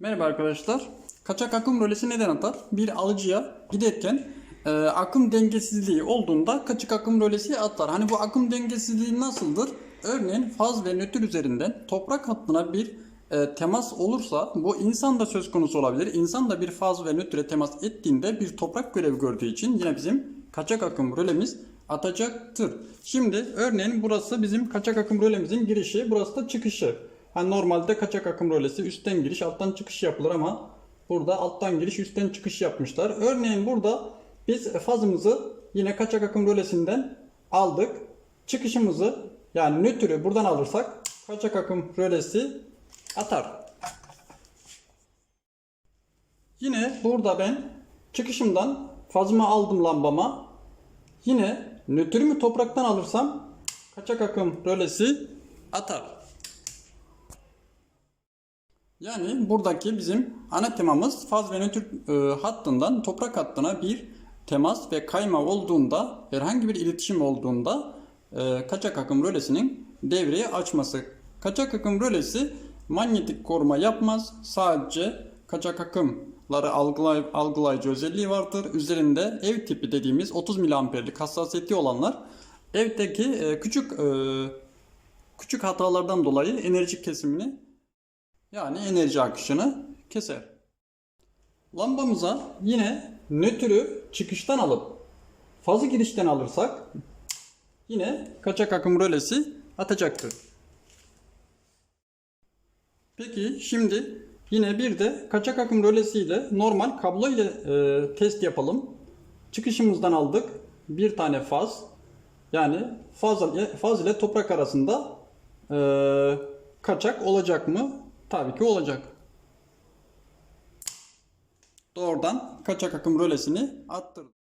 Merhaba arkadaşlar. Kaçak akım rölesi neden atar? Bir alıcıya giderken e, akım dengesizliği olduğunda kaçak akım rölesi atar. Hani bu akım dengesizliği nasıldır? Örneğin faz ve nötr üzerinden toprak hattına bir e, temas olursa bu insan da söz konusu olabilir. İnsan da bir faz ve nötre temas ettiğinde bir toprak görevi gördüğü için yine bizim kaçak akım rölemiz atacaktır. Şimdi örneğin burası bizim kaçak akım rölemizin girişi, burası da çıkışı. Hani normalde kaçak akım rölesi üstten giriş, alttan çıkış yapılır ama burada alttan giriş, üstten çıkış yapmışlar. Örneğin burada biz fazımızı yine kaçak akım rölesinden aldık. Çıkışımızı yani nötrü buradan alırsak kaçak akım rölesi atar. Yine burada ben çıkışımdan fazımı aldım lambama. Yine nötrümü topraktan alırsam kaçak akım rölesi atar. Yani buradaki bizim ana temamız faz ve nötr e, hattından toprak hattına bir temas ve kayma olduğunda herhangi bir iletişim olduğunda e, kaçak akım rölesinin devreye açması. Kaçak akım rölesi manyetik koruma yapmaz. Sadece kaçak akımları algılay, algılayıcı özelliği vardır. Üzerinde ev tipi dediğimiz 30 miliamperlik hassasiyeti olanlar evdeki e, küçük e, küçük hatalardan dolayı enerji kesimini yani enerji akışını keser. Lambamıza yine nötrü çıkıştan alıp fazı girişten alırsak yine kaçak akım rölesi atacaktır. Peki şimdi yine bir de kaçak akım rölesi ile normal kablo ile e, test yapalım. Çıkışımızdan aldık bir tane faz yani faz, faz ile toprak arasında e, kaçak olacak mı? Tabii ki olacak. Doğrudan kaçak akım rölesini attırdım.